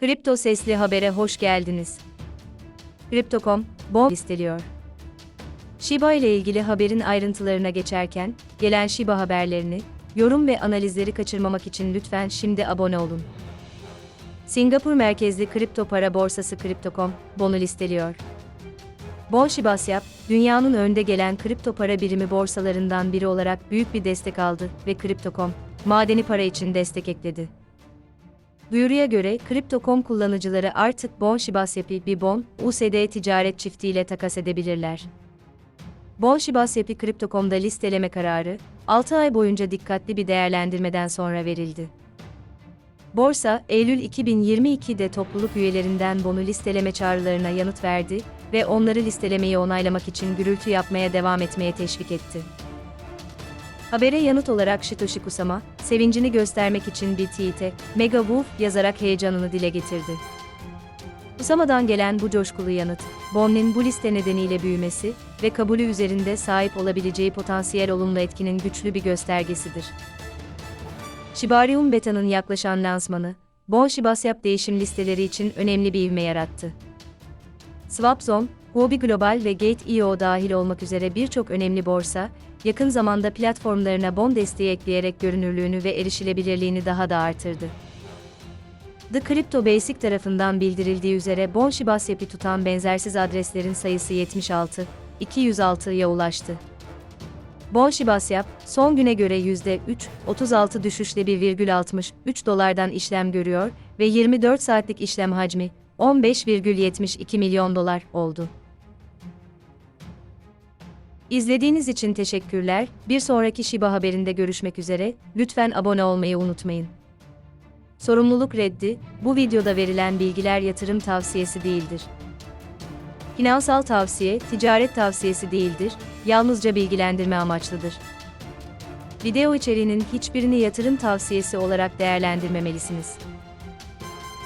Kripto Sesli Haber'e hoş geldiniz. Crypto.com, bon listeliyor. Shiba ile ilgili haberin ayrıntılarına geçerken, gelen Shiba haberlerini, yorum ve analizleri kaçırmamak için lütfen şimdi abone olun. Singapur merkezli kripto para borsası Crypto.com, bonu listeliyor. Bon Shibasyap, dünyanın önde gelen kripto para birimi borsalarından biri olarak büyük bir destek aldı ve Crypto.com, madeni para için destek ekledi. Duyuruya göre Crypto.com kullanıcıları artık Bon Shibasyap'i bir Bon, USD ticaret çiftiyle takas edebilirler. Bon Shibasyap'i Crypto.com'da listeleme kararı, 6 ay boyunca dikkatli bir değerlendirmeden sonra verildi. Borsa, Eylül 2022'de topluluk üyelerinden Bon'u listeleme çağrılarına yanıt verdi ve onları listelemeyi onaylamak için gürültü yapmaya devam etmeye teşvik etti. Habere yanıt olarak Shitoshi Kusama, sevincini göstermek için bir tweet'e Mega Wolf yazarak heyecanını dile getirdi. Kusama'dan gelen bu coşkulu yanıt, Bon'un bu liste nedeniyle büyümesi ve kabulü üzerinde sahip olabileceği potansiyel olumlu etkinin güçlü bir göstergesidir. Shibarium Beta'nın yaklaşan lansmanı, Bon Shibasyap değişim listeleri için önemli bir ivme yarattı. SwapZone, Huobi Global ve Gate.io dahil olmak üzere birçok önemli borsa, yakın zamanda platformlarına bon desteği ekleyerek görünürlüğünü ve erişilebilirliğini daha da artırdı. The Crypto Basic tarafından bildirildiği üzere Bon Shibasyap'i tutan benzersiz adreslerin sayısı 76, 206'ya ulaştı. Bon Shibasyap, son güne göre %3.36 düşüşle 1,63 dolardan işlem görüyor ve 24 saatlik işlem hacmi 15,72 milyon dolar oldu. İzlediğiniz için teşekkürler. Bir sonraki Shiba haberinde görüşmek üzere. Lütfen abone olmayı unutmayın. Sorumluluk reddi, bu videoda verilen bilgiler yatırım tavsiyesi değildir. Finansal tavsiye, ticaret tavsiyesi değildir, yalnızca bilgilendirme amaçlıdır. Video içeriğinin hiçbirini yatırım tavsiyesi olarak değerlendirmemelisiniz.